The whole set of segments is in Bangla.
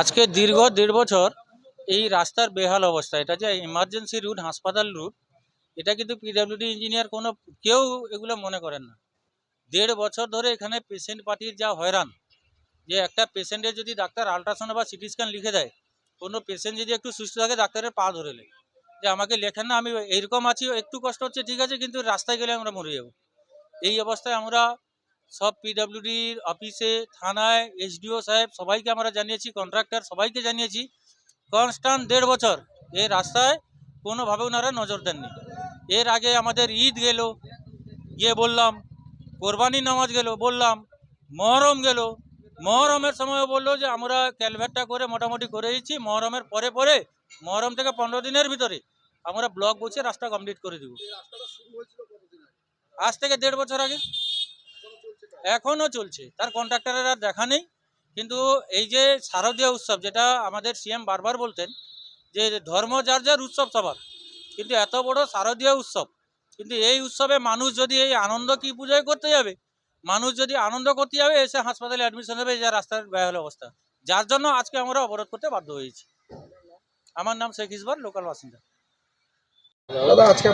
আজকে দীর্ঘ দেড় বছর এই রাস্তার বেহাল অবস্থা। এটা যে ইমার্জেন্সি রুট হাসপাতাল রুট এটা কিন্তু পিডাব্লিউডি ইঞ্জিনিয়ার কোনো, কেউ এগুলো মনে করেন না। দেড় বছর ধরে এখানে পেশেন্ট পার্টির যা হয়রান, যে একটা পেশেন্টের যদি ডাক্তার আলট্রাসাউন্ড বা সিটি স্ক্যান লিখে দেয়, কোনো পেশেন্ট যদি একটু সুস্থ থাকে, ডাক্তারের পা ধরে নেয়। যে আমাকে লেখেন না, আমি এইরকম আছি, একটু কষ্ট হচ্ছে, ঠিক আছে, কিন্তু রাস্তায় গেলে আমরা মরে যাব। এই অবস্থায় আমরা সব পিডাব্লিউডির অফিসে থানায় এসডিও সাহেব, সবাইকে আমরা জানিয়েছি কন্ট্রাক্টর সবাইকে জানিয়েছি কনস্ট্যান্ট দেড় বছর এই রাস্তায় কোনোভাবে ওনারা নজর দেননি। এর আগে আমাদের ঈদ গেল, গিয়ে বললাম কোরবানি নামাজ গেল, বললাম, মহরম গেল। মহরমের সময় বলল যে, আমরা ক্যালভেটটা করে মোটামুটি করে দিচ্ছি, মহরমের পরে পরে, মহরম থেকে পনেরো দিনের ভিতরে আমরা ব্লক বসে রাস্তা কমপ্লিট করে দিব। আজ থেকে দেড় বছর আগে এখনও চলছে। তার কন্ট্রাক্টরের আর দেখা নেই। কিন্তু এই যে শারদীয় উৎসব, যেটা আমাদের সিএম বারবার বলতেন যে ধর্ম যার যার উৎসব সবার। কিন্তু এত বড় শারদীয় উৎসব, কিন্তু এই উৎসবে মানুষ যদি এই আনন্দ কি পুজোয় করতে যাবে? মানুষ যদি আনন্দ করতে যাবে, এসে হাসপাতালে অ্যাডমিশন হবে যা রাস্তার বেহাল অবস্থা। যার জন্য আজকে আমরা অবরোধ করতে বাধ্য হয়েছি। আমার নাম শেখ ইসবার লোকাল বাসিন্দা। আজকে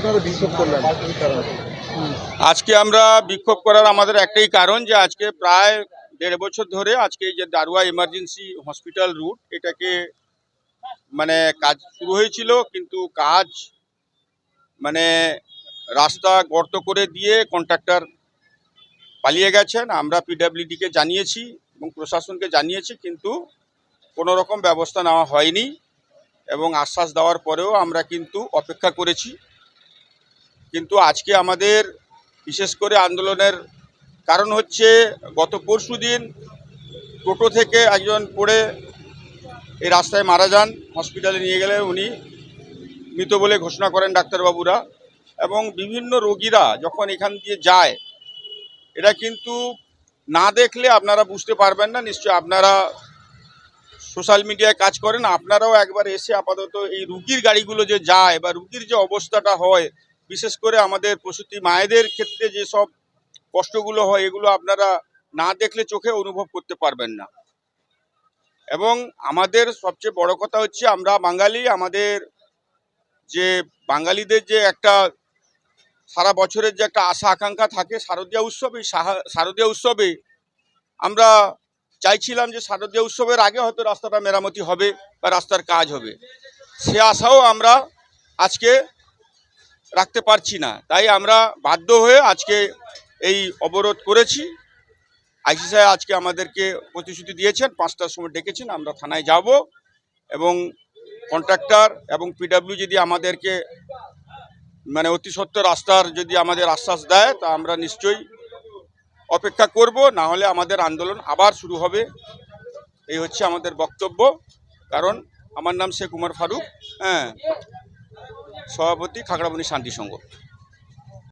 আজকে আমরা বিক্ষোভ করার আমাদের একটাই কারণ যে আজকে প্রায় দেড় বছর ধরে আজকে যে দারুয়া ইমার্জেন্সি হসপিটাল রুট এটাকে মানে কাজ শুরু হয়েছিল, কিন্তু কাজ মানে রাস্তা গর্ত করে দিয়ে কন্ট্রাক্টর পালিয়ে গেছেন। আমরা পিডাব্লিউডিকে জানিয়েছি এবং প্রশাসনকে জানিয়েছি, কিন্তু কোনো রকম ব্যবস্থা নেওয়া হয়নি। এবং আশ্বাস দেওয়ার পরেও আমরা কিন্তু অপেক্ষা করেছি। কিন্তু আজকে আমাদের বিশেষ করে আন্দোলনের কারণ হচ্ছে গত পরশু দিন টোটো থেকে একজন পড়ে এই রাস্তায় মারা যান, হসপিটালে নিয়ে গেলে উনি মৃত বলে ঘোষণা করেন ডাক্তারবাবুরা এবং বিভিন্ন রোগীরা যখন এখান দিয়ে যায় এটা কিন্তু না দেখলে আপনারা বুঝতে পারবেন না নিশ্চয় আপনারা সোশ্যাল মিডিয়ায় কাজ করেন, আপনারাও একবার এসে আপাতত এই রুগীর গাড়িগুলো যে যায় বা রুগীর যে অবস্থাটা হয়, বিশেষ করে আমাদের প্রসূতি মায়েদের ক্ষেত্রে যে সব কষ্টগুলো হয়, এগুলো আপনারা না দেখলে চোখে অনুভব করতে পারবেন না। এবং আমাদের সবচেয়ে বড় কথা হচ্ছে, আমরা বাঙালি, আমাদের যে বাঙালিদের যে একটা সারা বছরের যে একটা আশা আকাঙ্ক্ষা থাকে, শারদীয়া উৎসব শারদীয়া উৎসবে আমরা চাইছিলাম যে শারদীয় উৎসবের আগে হয়তো রাস্তাটা মেরামতি হবে বা রাস্তার কাজ হবে। সে আশাও আমরা আজকে রাখতে পারছি না। তাই আমরা বাধ্য হয়ে আজকে এই অবরোধ করেছি। আইসিসিআই আজকে আমাদেরকে প্রতিশ্রুতি দিয়েছেন, পাঁচটার সময় ডেকেছেন, আমরা থানায় যাব এবং কন্ট্রাক্টর এবং পিডাব্লিউ যদি আমাদেরকে মানে অতি সত্ত্বর রাস্তার যদি আমাদের আশ্বাস দেয়, তা আমরা নিশ্চয়ই অপেক্ষা করব, না হলে আমাদের আন্দোলন আবার শুরু হবে। এই হচ্ছে আমাদের বক্তব্য। কারণ আমার নাম শেখ কুমার ফারুক হ্যাঁ সভাপতি খাগড়াবনি শান্তি সংঘ।